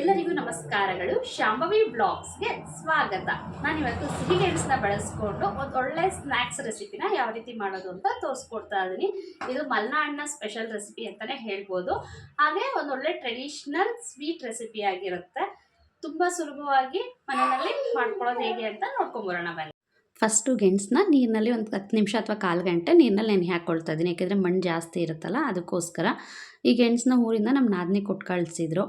ಎಲ್ಲರಿಗೂ ನಮಸ್ಕಾರಗಳು. ಶಾಂಭವಿ ಬ್ಲಾಗ್ಸ್ಗೆ ಸ್ವಾಗತ. ನಾನು ಇವತ್ತು ನಾನಿವತ್ತು ಸಿಹಿಗೆಣಸನ್ನ ಬಳಸ್ಕೊಂಡು ಒಂದು ಒಳ್ಳೆ ಸ್ನ್ಯಾಕ್ಸ್ ರೆಸಿಪಿನ ಯಾವ ರೀತಿ ಮಾಡೋದು ಅಂತ ತೋರಿಸ್ಕೊಡ್ತಾ ಇದ್ದೀನಿ. ಇದು ಮಲ್ನಾಡಿನ ಸ್ಪೆಷಲ್ ರೆಸಿಪಿ ಅಂತಲೇ ಹೇಳ್ಬೋದು. ಹಾಗೆ ಒಂದೊಳ್ಳೆ ಟ್ರೆಡಿಷ್ನಲ್ ಸ್ವೀಟ್ ರೆಸಿಪಿ ಆಗಿರುತ್ತೆ. ತುಂಬ ಸುಲಭವಾಗಿ ಮನೆಯಲ್ಲಿ ಮಾಡ್ಕೊಳ್ಳೋದು ಹೇಗೆ ಅಂತ ನೋಡ್ಕೊಂಬರೋಣ ಬನ್ನಿ. ಫಸ್ಟು ಗೆಣಸನ್ನ ನೀರಿನಲ್ಲಿ ಒಂದು ಹತ್ತು ನಿಮಿಷ ಅಥವಾ ಕಾಲು ಗಂಟೆ ನೀರಿನಲ್ಲಿ ನೆನೆ ಹಾಕ್ಕೊಳ್ತಾ ಇದ್ದೀನಿ. ಯಾಕೆಂದರೆ ಮಣ್ಣು ಜಾಸ್ತಿ ಇರುತ್ತಲ್ಲ, ಅದಕ್ಕೋಸ್ಕರ. ಈ ಗೆಣಸನ್ನ ಊರಿಂದ ನಮ್ಮ ನಾದಿನಿ ಕೊಟ್ಟು ಕಳಿಸಿದ್ರು.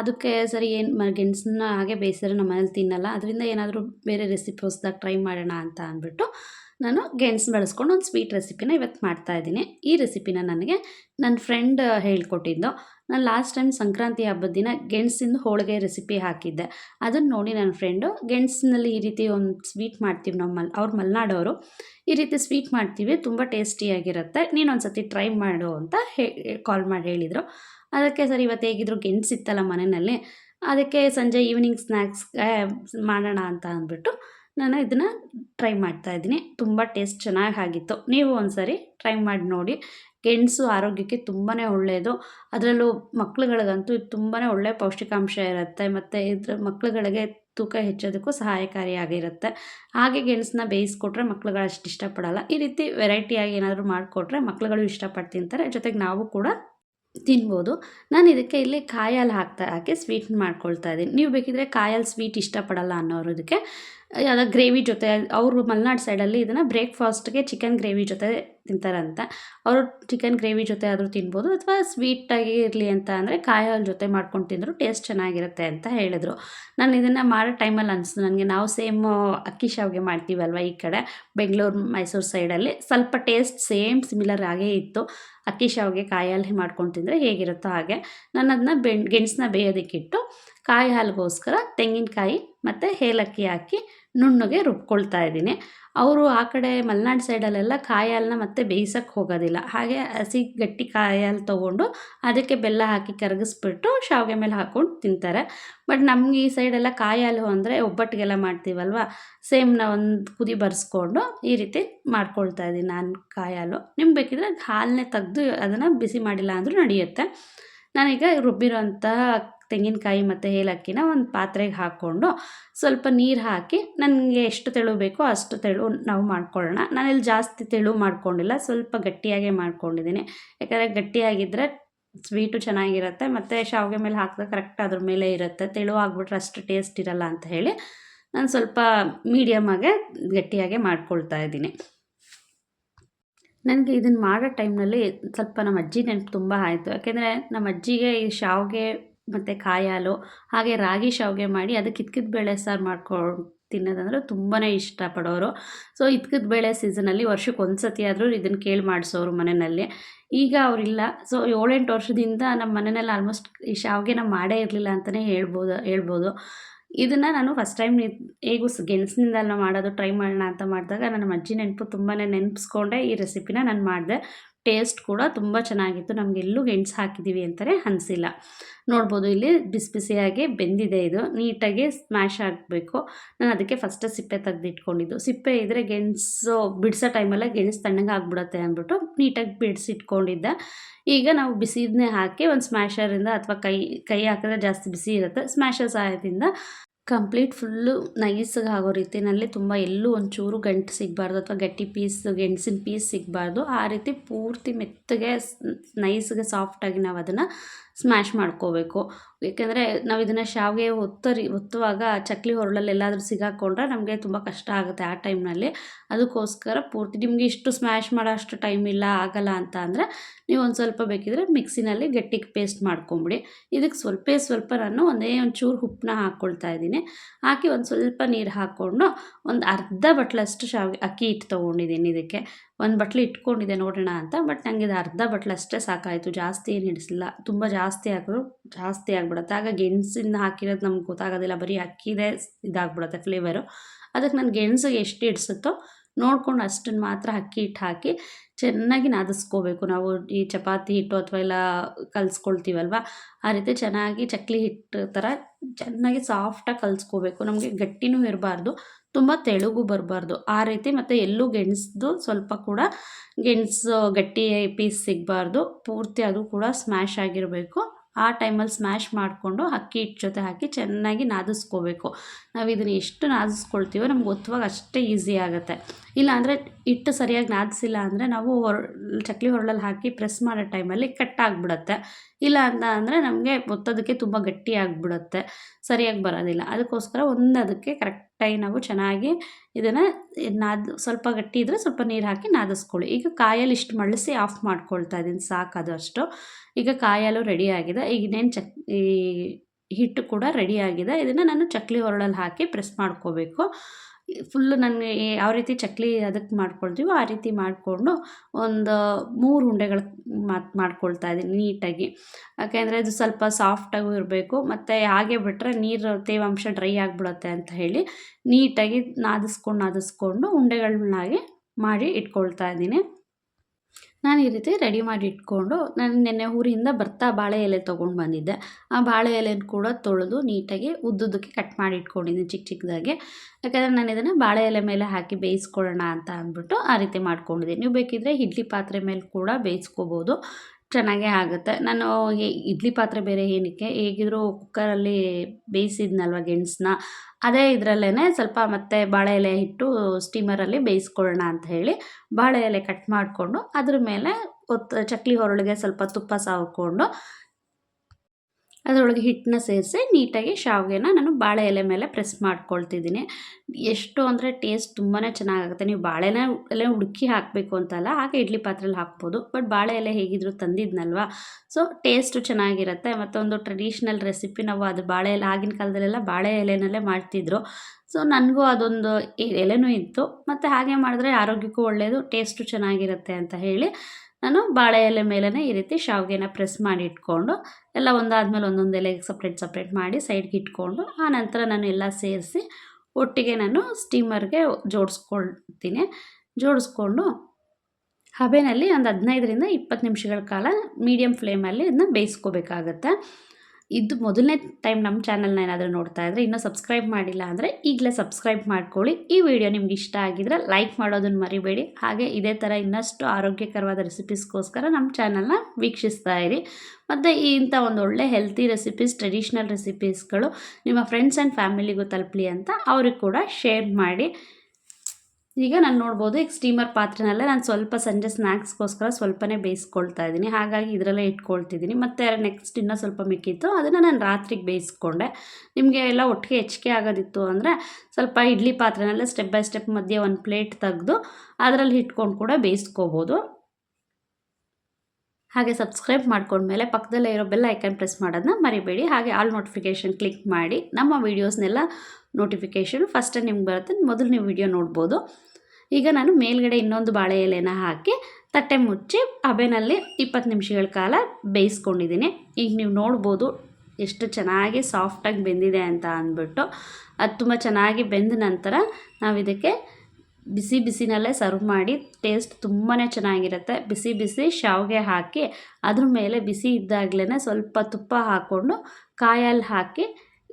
ಅದಕ್ಕೆ ಸರಿ ಏನು ಮ ಗೆಣಸನ್ನ ಹಾಗೆ ಬೇಯಿಸಿದ್ರೆ ನಮ್ಮ ಮನೇಲಿ ತಿನ್ನಲ್ಲ. ಅದರಿಂದ ಏನಾದರೂ ಬೇರೆ ರೆಸಿಪಿ ಹೊಸ್ದಾಗಿ ಟ್ರೈ ಮಾಡೋಣ ಅಂತ ಅಂದ್ಬಿಟ್ಟು ನಾನು ಗೆಣಸು ಬಳಸ್ಕೊಂಡು ಒಂದು ಸ್ವೀಟ್ ರೆಸಿಪಿನ ಇವತ್ತು ಮಾಡ್ತಾ ಇದ್ದೀನಿ. ಈ ರೆಸಿಪಿನ ನನಗೆ ನನ್ನ ಫ್ರೆಂಡ್ ಹೇಳ್ಕೊಟ್ಟಿದ್ದು. ನಾನು ಲಾಸ್ಟ್ ಟೈಮ್ ಸಂಕ್ರಾಂತಿ ಹಬ್ಬದ ದಿನ ಗೆಣಸಿಂದ ಹೋಳಿಗೆ ರೆಸಿಪಿ ಹಾಕಿದ್ದೆ. ಅದನ್ನು ನೋಡಿ ನನ್ನ ಫ್ರೆಂಡು, ಗೆಣಸಿನಲ್ಲಿ ಈ ರೀತಿ ಒಂದು ಸ್ವೀಟ್ ಮಾಡ್ತೀವಿ ನಾವು ಮಲ್, ಅವ್ರು ಮಲೆನಾಡವರು ಈ ರೀತಿ ಸ್ವೀಟ್ ಮಾಡ್ತೀವಿ, ತುಂಬ ಟೇಸ್ಟಿಯಾಗಿರುತ್ತೆ. ನೀನು ಸತಿ ಟ್ರೈ ಮಾಡು ಅಂತ ಕಾಲ್ ಮಾಡಿ ಹೇಳಿದರು. ಅದಕ್ಕೆ ಸರ್ ಇವತ್ತು ಹೇಗಿದ್ರು ಗೆಣಸಿತ್ತಲ್ಲ ಮನೆಯಲ್ಲಿ, ಅದಕ್ಕೆ ಸಂಜೆ ಈವ್ನಿಂಗ್ ಸ್ನ್ಯಾಕ್ಸ್ಗೆ ಮಾಡೋಣ ಅಂತ ಅಂದ್ಬಿಟ್ಟು ನಾನು ಇದನ್ನು ಟ್ರೈ ಮಾಡ್ತಾ ಇದ್ದೀನಿ. ತುಂಬ ಟೇಸ್ಟ್ ಚೆನ್ನಾಗಿ ಆಗಿತ್ತು. ನೀವು ಒಂದ್ಸರಿ ಟ್ರೈ ಮಾಡಿ ನೋಡಿ. ಗೆಣಸು ಆರೋಗ್ಯಕ್ಕೆ ತುಂಬಾ ಒಳ್ಳೆಯದು ಅದರಲ್ಲೂ ಮಕ್ಳುಗಳಿಗಂತೂ ಇದು ತುಂಬಾ ಒಳ್ಳೆಯ ಪೌಷ್ಟಿಕಾಂಶ ಇರುತ್ತೆ ಮತ್ತು ಇದ್ರ ಮಕ್ಳುಗಳಿಗೆ ತೂಕ ಹೆಚ್ಚೋದಕ್ಕೂ ಸಹಾಯಕಾರಿಯಾಗಿರುತ್ತೆ ಹಾಗೆ ಗೆಣಸನ್ನ ಬೇಯಿಸ್ಕೊಟ್ರೆ ಮಕ್ಳುಗಳು ಅಷ್ಟು ಇಷ್ಟಪಡಲ್ಲ. ಈ ರೀತಿ ವೆರೈಟಿಯಾಗಿ ಏನಾದರೂ ಮಾಡಿಕೊಟ್ರೆ ಮಕ್ಳುಗಳು ಇಷ್ಟಪಟ್ಟು ತಿಂತಾರೆ ಜೊತೆಗೆ ನಾವು ಕೂಡ ತಿನ್ಬೋದು. ನಾನು ಇದಕ್ಕೆ ಇಲ್ಲಿ ಕಾಯಿ ಹಾಲು ಹಾಕ್ತಾ, ಹಾಕಿ ಸ್ವೀಟ್ ಮಾಡ್ಕೊಳ್ತಾ ಇದ್ದೀನಿ. ನೀವು ಬೇಕಿದ್ರೆ ಕಾಯಿ ಹಾಲು ಸ್ವೀಟ್ ಇಷ್ಟಪಡಲ್ಲ ಅನ್ನೋರು ಇದಕ್ಕೆ. ಯಾವುದೋ ಗ್ರೇವಿ ಜೊತೆ, ಅವರು ಮಲೆನಾಡು ಸೈಡಲ್ಲಿ ಇದನ್ನು ಬ್ರೇಕ್ಫಾಸ್ಟ್ಗೆ ಚಿಕನ್ ಗ್ರೇವಿ ಜೊತೆ ತಿಂತಾರಂತೆ. ಅವರು ಚಿಕನ್ ಗ್ರೇವಿ ಜೊತೆ ಆದರೂ ತಿನ್ಬೋದು ಅಥವಾ ಸ್ವೀಟಾಗಿ ಇರಲಿ ಅಂತ ಅಂದರೆ ಕಾಯಿ ಹಾಲು ಜೊತೆ ಮಾಡ್ಕೊಂಡು ತಿಂದರೂ ಟೇಸ್ಟ್ ಚೆನ್ನಾಗಿರುತ್ತೆ ಅಂತ ಹೇಳಿದ್ರು. ನಾನು ಇದನ್ನು ಮಾಡೋ ಟೈಮಲ್ಲಿ ಅನಿಸ್ತು. ನನಗೆ ನಾವು ಸೇಮ್ ಅಕ್ಕಿ ಶಾವಿಗೆ ಮಾಡ್ತೀವಲ್ವ ಈ ಕಡೆ? ಬೆಂಗಳೂರು, ಮೈಸೂರು ಸೈಡಲ್ಲಿ ಸ್ವಲ್ಪ ಟೇಸ್ಟ್ ಸೇಮ್ ಸಿಮಿಲರ್ ಆಗೇ ಇತ್ತು. ಅಕ್ಕಿ ಶಾವಿಗೆ ಕಾಯಿ ಹಾಲು ಮಾಡ್ಕೊಂಡು ತಿಂದರೆ ಹೇಗಿರುತ್ತೋ ಹಾಗೆ. ನಾನು ಅದನ್ನ ಬೆಣ್ ಗೆಣಸನ್ನ ಬೇಯೋದಕ್ಕಿಟ್ಟು ಕಾಯಿ ಹಾಲಿಗೋಸ್ಕರ ತೆಂಗಿನಕಾಯಿ ಮತ್ತು ಏಲಕ್ಕಿ ಹಾಕಿ ನುಣ್ಣಗೆ ರುಬ್ಕೊಳ್ತಾ ಇದ್ದೀನಿ. ಅವರು ಆ ಕಡೆ ಮಲೆನಾಡು ಸೈಡಲ್ಲೆಲ್ಲ ಕಾಯಿ ಹಾಲನ್ನ ಮತ್ತೆ ಬೇಯಿಸೋಕ್ಕೆ ಹೋಗೋದಿಲ್ಲ. ಹಾಗೆ ಹಸಿ ಗಟ್ಟಿ ಕಾಯಿ ಹಾಲು ತೊಗೊಂಡು ಅದಕ್ಕೆ ಬೆಲ್ಲ ಹಾಕಿ ಕರಗಿಸ್ಬಿಟ್ಟು ಶಾವಿಗೆ ಮೇಲೆ ಹಾಕ್ಕೊಂಡು ತಿಂತಾರೆ. ಬಟ್ ನಮ್ಗೆ ಈ ಸೈಡೆಲ್ಲ ಕಾಯಿ ಹಾಲು ಅಂದರೆ ಒಬ್ಬಟ್ಟಿಗೆಲ್ಲ ಮಾಡ್ತೀವಲ್ವ? ಸೇಮ್ ನಾವು ಒಂದು ಕುದಿ ಬರೆಸ್ಕೊಂಡು ಈ ರೀತಿ ಮಾಡ್ಕೊಳ್ತಾ ಇದ್ದೀನಿ ನಾನು ಕಾಯಿ ಹಾಲು ನಿಮ್ಗೆ ಬೇಕಿದ್ರೆ ಹಾಲನ್ನೇ ತೆಗೆದು ಅದನ್ನು ಬಿಸಿ ಮಾಡಿಲ್ಲ ಅಂದರೂ ನಡೆಯುತ್ತೆ. ನಾನೀಗ ರುಬ್ಬಿರೋಂತಹ ತೆಂಗಿನಕಾಯಿ ಮತ್ತು ಏಲಕ್ಕಿನ ಒಂದು ಪಾತ್ರೆಗೆ ಹಾಕ್ಕೊಂಡು ಸ್ವಲ್ಪ ನೀರು ಹಾಕಿ ನನಗೆ ಎಷ್ಟು ತೆಳು ಬೇಕೋ ಅಷ್ಟು ತೆಳು ನಾವು ಮಾಡ್ಕೊಳ್ಳೋಣ. ನಾನಿಲ್ಲಿ ಜಾಸ್ತಿ ತೆಳು ಮಾಡ್ಕೊಂಡಿಲ್ಲ, ಸ್ವಲ್ಪ ಗಟ್ಟಿಯಾಗೆ ಮಾಡ್ಕೊಂಡಿದ್ದೀನಿ. ಯಾಕಂದರೆ ಗಟ್ಟಿಯಾಗಿದ್ದರೆ ಸ್ವೀಟು ಚೆನ್ನಾಗಿರುತ್ತೆ, ಮತ್ತು ಶಾವಿಗೆ ಮೇಲೆ ಹಾಕಿದ್ರೆ ಕರೆಕ್ಟ್ ಅದ್ರ ಮೇಲೆ ಇರುತ್ತೆ. ತೆಳು ಆಗ್ಬಿಟ್ರೆ ಅಷ್ಟು ಟೇಸ್ಟ್ ಇರಲ್ಲ ಅಂತ ಹೇಳಿ ನಾನು ಸ್ವಲ್ಪ ಮೀಡಿಯಮಾಗೆ ಗಟ್ಟಿಯಾಗೆ ಮಾಡ್ಕೊಳ್ತಾ ಇದ್ದೀನಿ. ನನಗೆ ಇದನ್ನು ಮಾಡೋ ಟೈಮ್ನಲ್ಲಿ ಸ್ವಲ್ಪ ನಮ್ಮ ಅಜ್ಜಿ ನೆನಪು ತುಂಬ ಆಯಿತು. ಯಾಕೆಂದರೆ ನಮ್ಮ ಅಜ್ಜಿಗೆ ಈ ಶಾವಿಗೆ ಮತ್ತು ಕಾಯಿ ಹಾಲು ಹಾಗೆ ರಾಗಿ ಶಾವಿಗೆ ಮಾಡಿ ಅದಕ್ಕೆ ಇದ್ಕಿದ ಬೇಳೆ ಸಾರು ಮಾಡ್ಕೊಂಡು ತಿನ್ನೋದಂದ್ರೆ ತುಂಬಾ ಇಷ್ಟಪಡೋರು. ಸೊ ಇದ್ಕಿದ ಬೇಳೆ ಸೀಸನಲ್ಲಿ ವರ್ಷಕ್ಕೆ ಒಂದು ಸತಿ ಆದರೂ ಇದನ್ನು ಕೇಳಿ ಮಾಡಿಸೋರು ಮನೆಯಲ್ಲಿ. ಈಗ ಅವರಿಲ್ಲ. ಸೊ ಏಳೆಂಟು ವರ್ಷದಿಂದ ನಮ್ಮ ಮನೆಯಲ್ಲಿ ಆಲ್ಮೋಸ್ಟ್ ಈ ಶಾವಿಗೆನ ಮಾಡೇ ಇರಲಿಲ್ಲ ಅಂತಲೇ ಹೇಳ್ಬೋದು ಹೇಳ್ಬೋದು. ಇದನ್ನು ನಾನು ಫಸ್ಟ್ ಟೈಮ್ ಹೇಗೂ ಸ್, ಗೆಣಸಿನಿಂದ ಮಾಡೋದು ಟ್ರೈ ಮಾಡೋಣ ಅಂತ ಮಾಡಿದಾಗ ನನ್ನ ಅಜ್ಜಿ ನೆನಪು ತುಂಬಾ ನೆನಪಿಸ್ಕೊಂಡೆ ಈ ರೆಸಿಪಿನ ನಾನು ಮಾಡಿದೆ. ಟೇಸ್ಟ್ ಕೂಡ ತುಂಬ ಚೆನ್ನಾಗಿತ್ತು. ನಮಗೆ ಎಲ್ಲೂ ಗೆಣಸು ಹಾಕಿದ್ದೀವಿ ಅಂತಲೇ ಅನಿಸಿಲ್ಲ. ನೋಡ್ಬೋದು ಇಲ್ಲಿ ಬಿಸಿ ಬಿಸಿಯಾಗಿ ಬೆಂದಿದೆ ಇದು. ನೀಟಾಗಿ ಸ್ಮ್ಯಾಶ್ ಆಗಬೇಕು. ನಾನು ಅದಕ್ಕೆ ಫಸ್ಟೇ ಸಿಪ್ಪೆ ತೆಗೆದಿಟ್ಕೊಂಡಿದ್ದು. ಸಿಪ್ಪೆ ಇದ್ದರೆ ಗೆಣಸು ಬಿಡಿಸೋ ಟೈಮಲ್ಲ ಗೆಣಸು ತಣ್ಣಗೆ ಆಗಿಬಿಡುತ್ತೆ ಅಂದ್ಬಿಟ್ಟು ನೀಟಾಗಿ ಬಿಡಿಸಿಟ್ಕೊಂಡಿದ್ದೆ. ಈಗ ನಾವು ಬಿಸಿದನ್ನೇ ಹಾಕಿ ಒಂದು ಸ್ಮ್ಯಾಶರಿಂದ ಅಥವಾ ಕೈ ಕೈ ಹಾಕಿದ್ರೆ ಜಾಸ್ತಿ ಬಿಸಿ ಇರುತ್ತೆ. ಸ್ಮ್ಯಾಶರ್ ಸಹಾಯದಿಂದ ಕಂಪ್ಲೀಟ್ ಫುಲ್ಲು ನೈಸ್ಗೆ ಆಗೋ ರೀತಿಯಲ್ಲಿ ತುಂಬ ಎಲ್ಲೂ ಒಂಚೂರು ಗಂಟು ಸಿಗಬಾರ್ದು ಅಥವಾ ಗಟ್ಟಿ ಪೀಸ್, ಗೆಣಸಿನ ಪೀಸ್ ಸಿಗಬಾರ್ದು. ಆ ರೀತಿ ಪೂರ್ತಿ ಮೆತ್ತಗೆ ನೈಸ್ಗೆ ಸಾಫ್ಟಾಗಿ ನಾವು ಅದನ್ನು ಸ್ಮ್ಯಾಶ್ ಮಾಡ್ಕೋಬೇಕು. ಏಕೆಂದರೆ ನಾವು ಇದನ್ನು ಶಾವಿಗೆ ಒತ್ತರಿ, ಒತ್ತುವಾಗ ಚಕ್ಲಿ ಹೊರಳಲ್ಲಿ ಎಲ್ಲಾದರೂ ಸಿಗಾಕೊಂಡ್ರೆ ನಮಗೆ ತುಂಬ ಕಷ್ಟ ಆಗುತ್ತೆ ಆ ಟೈಮ್ನಲ್ಲಿ. ಅದಕ್ಕೋಸ್ಕರ ಪೂರ್ತಿ ನಿಮಗೆ ಇಷ್ಟು ಸ್ಮ್ಯಾಶ್ ಮಾಡೋ ಅಷ್ಟು ಟೈಮ್ ಇಲ್ಲ, ಆಗಲ್ಲ ಅಂತ ಅಂದರೆ ನೀವು ಒಂದು ಸ್ವಲ್ಪ ಬೇಕಿದ್ರೆ ಮಿಕ್ಸಿನಲ್ಲಿ ಗಟ್ಟಿಗೆ ಪೇಸ್ಟ್ ಮಾಡ್ಕೊಂಬಿಡಿ. ಇದಕ್ಕೆ ಸ್ವಲ್ಪ ಸ್ವಲ್ಪ ನಾನು ಒಂದೇ ಒಂದು ಚೂರು ಉಪ್ಪನ್ನ ಹಾಕ್ಕೊಳ್ತಾ ಇದ್ದೀನಿ. ಹಾಕಿ ಒಂದು ಸ್ವಲ್ಪ ನೀರು ಹಾಕ್ಕೊಂಡು ಒಂದು ಅರ್ಧ ಬಟ್ಲಷ್ಟು ಶಾವಿಗೆ ಅಕ್ಕಿ ಹಿಟ್ಟು ತೊಗೊಂಡಿದ್ದೀನಿ ಇದಕ್ಕೆ. ಒಂದು ಬಟ್ಲು ಇಟ್ಕೊಂಡಿದ್ದೆ ನೋಡೋಣ ಅಂತ, ಬಟ್ ನನಗೆ ಇದು ಅರ್ಧ ಬಟ್ಲು ಅಷ್ಟೇ ಸಾಕಾಯಿತು. ಜಾಸ್ತಿ ಏನು ಹಿಡಿಸಿಲ್ಲ ತುಂಬ ಜಾಸ್ತಿ ಹಾಕಿದ್ರು ಜಾಸ್ತಿ ಆಗಿಬಿಡುತ್ತೆ. ಆಗ ಗೆಣಸಿನ ಹಾಕಿರೋದು ನಮ್ಗೆ ಗೊತ್ತಾಗೋದಿಲ್ಲ. ಬರೀ ಅಕ್ಕಿದೆ ಇದಾಗ್ಬಿಡುತ್ತೆ ಫ್ಲೇವರು ಅದಕ್ಕೆ ನಾನು ಗೆಣಸಿಗೆ ಎಷ್ಟು ಹಿಡಿಸುತ್ತೋ ನೋಡ್ಕೊಂಡು ಅಷ್ಟನ್ನು ಮಾತ್ರ ಅಕ್ಕಿ ಹಿಟ್ಟು ಹಾಕಿ ಚೆನ್ನಾಗಿ ನಾದಿಸ್ಕೋಬೇಕು. ನಾವು ಈ ಚಪಾತಿ ಹಿಟ್ಟು ಅಥವಾ ಎಲ್ಲ ಕಲಿಸ್ಕೊಳ್ತೀವಲ್ವ? ಆ ರೀತಿ ಚೆನ್ನಾಗಿ ಚಕ್ಲಿ ಹಿಟ್ಟು ಥರ ಚೆನ್ನಾಗಿ ಸಾಫ್ಟಾಗಿ ಕಲಿಸ್ಕೋಬೇಕು. ನಮಗೆ ಗಟ್ಟಿನೂ ಇರಬಾರ್ದು, ತುಂಬ ತೆಳುಗು ಬರಬಾರ್ದು. ಆ ರೀತಿ ಮತ್ತು ಎಲ್ಲೂ ಗೆಣಸ್ದು ಸ್ವಲ್ಪ ಕೂಡ ಗೆಣಸು ಗಟ್ಟಿ ಪೀಸ್ ಸಿಗಬಾರ್ದು. ಪೂರ್ತಿ ಅದು ಕೂಡ ಸ್ಮ್ಯಾಶ್ ಆಗಿರಬೇಕು. ಆ ಟೈಮಲ್ಲಿ ಸ್ಮ್ಯಾಶ್ ಮಾಡಿಕೊಂಡು ಅಕ್ಕಿ ಹಿಟ್ಟು ಜೊತೆ ಹಾಕಿ ಚೆನ್ನಾಗಿ ನಾದಿಸ್ಕೋಬೇಕು. ನಾವು ಇದನ್ನು ಎಷ್ಟು ನಾದಿಸ್ಕೊಳ್ತೀವೋ ನಮ್ಗೆ ಒತ್ತುವಾಗ ಅಷ್ಟೇ ಈಸಿ ಆಗುತ್ತೆ. ಇಲ್ಲಾಂದರೆ ಹಿಟ್ಟು ಸರಿಯಾಗಿ ನಾದಿಸಿಲ್ಲ ಅಂದರೆ ನಾವು ಹೊರ, ಚಕ್ಲಿ ಹೊರಳಲ್ಲಿ ಹಾಕಿ ಪ್ರೆಸ್ ಮಾಡೋ ಟೈಮಲ್ಲಿ ಕಟ್ ಆಗಿಬಿಡುತ್ತೆ ಇಲ್ಲ ಅಂತ ಅಂದರೆ ನಮಗೆ ಒತ್ತೋದಕ್ಕೆ ತುಂಬ ಗಟ್ಟಿ ಆಗಿಬಿಡುತ್ತೆ. ಸರಿಯಾಗಿ ಬರೋದಿಲ್ಲ. ಅದಕ್ಕೋಸ್ಕರ ಒಂದು ಅದಕ್ಕೆ ಕರೆಕ್ಟಾಗಿ ನಾವು ಚೆನ್ನಾಗಿ ಇದನ್ನು ನಾದ್ ಸ್ವಲ್ಪ ಗಟ್ಟಿ ಇದ್ದರೆ ಸ್ವಲ್ಪ ನೀರು ಹಾಕಿ ನಾದಿಸ್ಕೊಳ್ಳಿ. ಈಗ ಕಾಯಲ್ಲಿ ಇಷ್ಟು ಮಳಿಸಿ ಆಫ್ ಮಾಡ್ಕೊಳ್ತಾ ಇದ್ದೀನಿ. ಸಾಕು ಅಷ್ಟು. ಈಗ ಕಾಯಲು ರೆಡಿ ಆಗಿದೆ. ಈಗ ಇನ್ನೇನು ಚಕ್ ಈ ಹಿಟ್ಟು ಕೂಡ ರೆಡಿ ಆಗಿದೆ. ಇದನ್ನು ನಾನು ಚಕ್ಲಿ ಹೊರಳಲ್ಲಿ ಹಾಕಿ ಪ್ರೆಸ್ ಮಾಡ್ಕೋಬೇಕು. ಫುಲ್ಲು ನನಗೆ ಯಾವ ರೀತಿ ಚಕ್ಲಿ ಅದಕ್ಕೆ ಮಾಡ್ಕೊಳ್ತೀವೋ ಆ ರೀತಿ ಮಾಡಿಕೊಂಡು ಒಂದು ಮೂರು ಉಂಡೆಗಳು ಮಾತು, ಮಾಡ್ಕೊಳ್ತಾ ಇದ್ದೀನಿ ನೀಟಾಗಿ. ಯಾಕೆಂದರೆ ಅದು ಸ್ವಲ್ಪ ಸಾಫ್ಟಾಗೂ ಇರಬೇಕು, ಮತ್ತು ಹಾಗೆ ಬಿಟ್ಟರೆ ನೀರು ತೇವಾಂಶ ಡ್ರೈ ಆಗಿಬಿಡುತ್ತೆ ಅಂತ ಹೇಳಿ ನೀಟಾಗಿ ನಾದಿಸ್ಕೊಂಡು ನಾದಿಸ್ಕೊಂಡು ಉಂಡೆಗಳನ್ನಾಗಿ ಮಾಡಿ ಇಟ್ಕೊಳ್ತಾ ಇದ್ದೀನಿ. ನಾನು ಈ ರೀತಿ ರೆಡಿ ಮಾಡಿ ಇಟ್ಕೊಂಡು ನಾನು ನೆನ್ನೆ ಊರಿಂದ ಬರ್ತಾ ಬಾಳೆ ಎಲೆ ತೊಗೊಂಡು ಬಂದಿದ್ದೆ. ಆ ಬಾಳೆ ಎಲೆನ ಕೂಡ ತೊಳೆದು ನೀಟಾಗಿ ಉದ್ದುದಕ್ಕೆ ಕಟ್ ಮಾಡಿ ಇಟ್ಕೊಂಡಿದ್ದೀನಿ ಚಿಕ್ಕ ಚಿಕ್ಕದಾಗಿ ಯಾಕಂದರೆ ನಾನು ಇದನ್ನು ಬಾಳೆ ಎಲೆ ಮೇಲೆ ಹಾಕಿ ಬೇಯಿಸ್ಕೊಳ್ಳೋಣ ಅಂತ ಅಂದ್ಬಿಟ್ಟು ಆ ರೀತಿ ಮಾಡ್ಕೊಂಡಿದ್ದೀನಿ ನೀವು ಬೇಕಿದ್ದರೆ ಇಡ್ಲಿ ಪಾತ್ರೆ ಮೇಲೆ ಕೂಡ ಬೇಯಿಸ್ಕೋಬೋದು. ಚೆನ್ನಾಗೇ ಆಗುತ್ತೆ. ನಾನು ಇಡ್ಲಿ ಪಾತ್ರೆ ಬೇರೆ ಏನಕ್ಕೆ, ಹೇಗಿದ್ರೂ ಕುಕ್ಕರಲ್ಲಿ ಬೇಯಿಸಿದ್ನಲ್ವ ಗೆಣಸನ್ನ ಅದೇ ಇದರಲ್ಲೇ ಸ್ವಲ್ಪ ಮತ್ತೆ ಬಾಳೆ ಎಲೆ ಇಟ್ಟು ಸ್ಟೀಮರಲ್ಲಿ ಬೇಯಿಸ್ಕೊಳ್ಳೋಣ ಅಂತ ಹೇಳಿ ಬಾಳೆ ಎಲೆ ಕಟ್ ಮಾಡಿಕೊಂಡು ಅದ್ರ ಮೇಲೆ ಒತ್ತು, ಚಕ್ಲಿ ಹೊರಳಿಗೆ ಸ್ವಲ್ಪ ತುಪ್ಪ ಸಾವ್ಕೊಂಡು ಅದರೊಳಗೆ ಹಿಟ್ಟನ್ನ ಸೇರಿಸಿ ನೀಟಾಗಿ ಶಾವಿಗೆನ ನಾನು ಬಾಳೆ ಎಲೆ ಮೇಲೆ ಪ್ರೆಸ್ ಮಾಡ್ಕೊಳ್ತಿದ್ದೀನಿ. ಎಷ್ಟು ಅಂದರೆ ಟೇಸ್ಟ್ ತುಂಬಾ ಚೆನ್ನಾಗಾಗುತ್ತೆ. ನೀವು ಬಾಳೆನ ಎಲೆ ಹುಡುಕಿ ಹಾಕಬೇಕು ಅಂತಲ್ಲ, ಹಾಗೆ ಇಡ್ಲಿ ಪಾತ್ರೆಯಲ್ಲಿ ಹಾಕ್ಬೋದು. ಬಟ್ ಬಾಳೆ ಎಲೆ ಹೇಗಿದ್ರು ತಂದಿದ್ನಲ್ವ? ಸೊ, ಟೇಸ್ಟು ಚೆನ್ನಾಗಿರುತ್ತೆ. ಮತ್ತೊಂದು ಟ್ರೆಡಿಷ್ನಲ್ ರೆಸಿಪಿ ನಾವು ಅದು ಬಾಳೆ ಎಲೆ, ಆಗಿನ ಕಾಲದಲ್ಲೆಲ್ಲ ಬಾಳೆ ಎಲೆನಲ್ಲೇ ಮಾಡ್ತಿದ್ರು. ಸೊ, ನನಗೂ ಅದೊಂದು ಎಲೆನೂ ಇತ್ತು. ಮತ್ತು ಹಾಗೆ ಮಾಡಿದ್ರೆ ಆರೋಗ್ಯಕ್ಕೂ ಒಳ್ಳೆಯದು ಟೇಸ್ಟು ಚೆನ್ನಾಗಿರುತ್ತೆ ಅಂತ ಹೇಳಿ ನಾನು ಬಾಳೆ ಎಲೆ ಮೇಲೇ ಈ ರೀತಿ ಶಾವಿಗೆನ ಪ್ರೆಸ್ ಮಾಡಿ ಇಟ್ಕೊಂಡು, ಎಲ್ಲ ಒಂದಾದ್ಮೇಲೆ ಒಂದೊಂದು ಎಲೆಗೆ ಸಪ್ರೇಟ್ ಸಪ್ರೇಟ್ ಮಾಡಿ ಸೈಡ್ಗೆ ಇಟ್ಕೊಂಡು, ಆ ನಂತರ ನಾನು ಎಲ್ಲ ಸೇರಿಸಿ ಒಟ್ಟಿಗೆ ನಾನು ಸ್ಟೀಮರ್ಗೆ ಜೋಡಿಸ್ಕೊಳ್ತೀನಿ. ಜೋಡಿಸ್ಕೊಂಡು ಹಬೆನಲ್ಲಿ ಒಂದು ಹದಿನೈದರಿಂದ ಇಪ್ಪತ್ತು ನಿಮಿಷಗಳ ಕಾಲ ಮೀಡಿಯಮ್ ಫ್ಲೇಮಲ್ಲಿ ಇದನ್ನ ಬೇಯಿಸ್ಕೋಬೇಕಾಗತ್ತೆ. ಇದು ಮೊದಲನೇ ಟೈಮ್ ನಮ್ಮ ಚಾನಲ್ನ ಏನಾದರೂ ನೋಡ್ತಾ ಇದ್ದರೆ ಇನ್ನೂ ಸಬ್ಸ್ಕ್ರೈಬ್ ಮಾಡಿಲ್ಲ ಅಂದರೆ ಈಗಲೇ ಸಬ್ಸ್ಕ್ರೈಬ್ ಮಾಡ್ಕೊಳ್ಳಿ. ಈ ವಿಡಿಯೋ ನಿಮ್ಗೆ ಇಷ್ಟ ಆಗಿದ್ರೆ ಲೈಕ್ ಮಾಡೋದನ್ನು ಮರಿಬೇಡಿ. ಹಾಗೆ ಇದೇ ಥರ ಇನ್ನಷ್ಟು ಆರೋಗ್ಯಕರವಾದ ರೆಸಿಪೀಸ್ಗೋಸ್ಕರ ನಮ್ಮ ಚಾನಲ್ನ ವೀಕ್ಷಿಸ್ತಾ ಇರಿ. ಮತ್ತು ಇಂಥ ಒಂದು ಒಳ್ಳೆ ಹೆಲ್ತಿ ರೆಸಿಪೀಸ್ ಟ್ರೆಡಿಷ್ನಲ್ ರೆಸಿಪೀಸ್ಗಳು ನಿಮ್ಮ ಫ್ರೆಂಡ್ಸ್ ಆ್ಯಂಡ್ ಫ್ಯಾಮಿಲಿಗೂ ತಲುಪಲಿ ಅಂತ ಅವ್ರಿಗೆ ಕೂಡ ಶೇರ್ ಮಾಡಿ. ಈಗ ನಾನು ನೋಡ್ಬೋದು ಈಗ ಸ್ಟೀಮರ್ ಪಾತ್ರೆನಲ್ಲೇ ನಾನು ಸ್ವಲ್ಪ ಸಂಜೆ ಸ್ನ್ಯಾಕ್ಸ್ಗೋಸ್ಕರ ಸ್ವಲ್ಪನೇ ಬೇಯಿಸ್ಕೊಳ್ತಾ ಇದ್ದೀನಿ. ಹಾಗಾಗಿ ಇದರಲ್ಲೇ ಇಟ್ಕೊಳ್ತಿದ್ದೀನಿ. ಮತ್ತು ನೆಕ್ಸ್ಟ್ ಇನ್ನೂ ಸ್ವಲ್ಪ ಮಿಕ್ಕಿತ್ತು. ಅದನ್ನು ನಾನು ರಾತ್ರಿಗೆ ಬೇಯಿಸ್ಕೊಂಡೆ. ನಿಮಗೆ ಎಲ್ಲ ಒಟ್ಟಿಗೆ ಹೆಚ್ಚಿಗೆ ಆಗೋದಿತ್ತು ಅಂದರೆ ಸ್ವಲ್ಪ ಇಡ್ಲಿ ಪಾತ್ರೆನಲ್ಲೇ ಸ್ಟೆಪ್ ಬೈ ಸ್ಟೆಪ್ ಮಧ್ಯೆ ಒಂದು ಪ್ಲೇಟ್ ತೆಗೆದು ಅದರಲ್ಲಿ ಇಟ್ಕೊಂಡು ಕೂಡ ಬೇಯಿಸ್ಕೋಬೋದು. ಹಾಗೆ ಸಬ್ಸ್ಕ್ರೈಬ್ ಮಾಡ್ಕೊಂಡ್ಮೇಲೆ ಪಕ್ಕದಲ್ಲೇ ಇರೋ ಬೆಲ್ ಐಕನ್ ಪ್ರೆಸ್ ಮಾಡೋದನ್ನ ಮರಿಬೇಡಿ. ಹಾಗೆ ಆಲ್ ನೋಟಿಫಿಕೇಷನ್ ಕ್ಲಿಕ್ ಮಾಡಿ ನಮ್ಮ ವೀಡಿಯೋಸ್ನೆಲ್ಲ ನೋಟಿಫಿಕೇಷನ್ ಫಸ್ಟ್ ನಿಮ್ಗೆ ಬರುತ್ತೆ. ಮೊದಲು ನೀವು ವಿಡಿಯೋ ನೋಡ್ಬೋದು. ಈಗ ನಾನು ಮೇಲ್ಗಡೆ ಇನ್ನೊಂದು ಬಾಳೆ ಎಲೆನ ಹಾಕಿ ತಟ್ಟೆ ಮುಚ್ಚಿ ಹಬೆನಲ್ಲಿ ಇಪ್ಪತ್ತು ನಿಮಿಷಗಳ ಕಾಲ ಬೇಯಿಸ್ಕೊಂಡಿದ್ದೀನಿ. ಈಗ ನೀವು ನೋಡ್ಬೋದು ಎಷ್ಟು ಚೆನ್ನಾಗಿ ಸಾಫ್ಟಾಗಿ ಬೆಂದಿದೆ ಅಂತ ಅಂದ್ಬಿಟ್ಟು. ಅದು ತುಂಬ ಚೆನ್ನಾಗಿ ಬೆಂದ ನಂತರ ನಾವು ಇದಕ್ಕೆ ಬಿಸಿ ಬಿಸಿನಲ್ಲೇ ಸರ್ವ್ ಮಾಡಿ ಟೇಸ್ಟ್ ತುಂಬಾ ಚೆನ್ನಾಗಿರುತ್ತೆ. ಬಿಸಿ ಬಿಸಿ ಶಾವಿಗೆ ಹಾಕಿ ಅದ್ರ ಮೇಲೆ ಬಿಸಿ ಇದ್ದಾಗಲೇ ಸ್ವಲ್ಪ ತುಪ್ಪ ಹಾಕ್ಕೊಂಡು ಕಾಯಲ್ಲಿ ಹಾಕಿ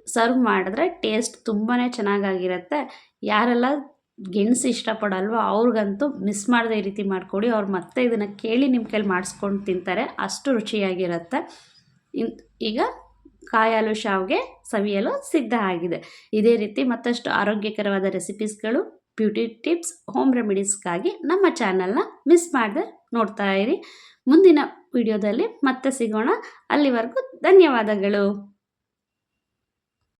ಸರ್ವ್ ಮಾಡಿದ್ರೆ ಟೇಸ್ಟ್ ತುಂಬಾ ಚೆನ್ನಾಗಾಗಿರುತ್ತೆ. ಯಾರೆಲ್ಲ ಗೆಣಸು ಇಷ್ಟಪಡಲ್ವೋ ಅವ್ರಿಗಂತೂ ಮಿಸ್ ಮಾಡದೆ ಈ ರೀತಿ ಮಾಡಿಕೊಡಿ. ಅವ್ರು ಮತ್ತೆ ಇದನ್ನು ಕೇಳಿ ನಿಮ್ಮ ಕೈಲಿ ಮಾಡಿಸ್ಕೊಂಡು ತಿಂತಾರೆ. ಅಷ್ಟು ರುಚಿಯಾಗಿರುತ್ತೆ. ಇನ್ ಈಗ ಕಾಯಾಲು ಶಾವ್ಗೆ ಸವಿಯಲು ಸಿದ್ಧ ಆಗಿದೆ. ಇದೇ ರೀತಿ ಮತ್ತಷ್ಟು ಆರೋಗ್ಯಕರವಾದ ರೆಸಿಪೀಸ್ಗಳು, ಬ್ಯೂಟಿ ಟಿಪ್ಸ್, ಹೋಮ್ ರೆಮಿಡೀಸ್ಗಾಗಿ ನಮ್ಮ ಚಾನಲ್ನ ಮಿಸ್ ಮಾಡದೆ ನೋಡ್ತಾ ಇರಿ. ಮುಂದಿನ ವಿಡಿಯೋದಲ್ಲಿ ಮತ್ತೆ ಸಿಗೋಣ. ಅಲ್ಲಿವರೆಗೂ ಧನ್ಯವಾದಗಳು.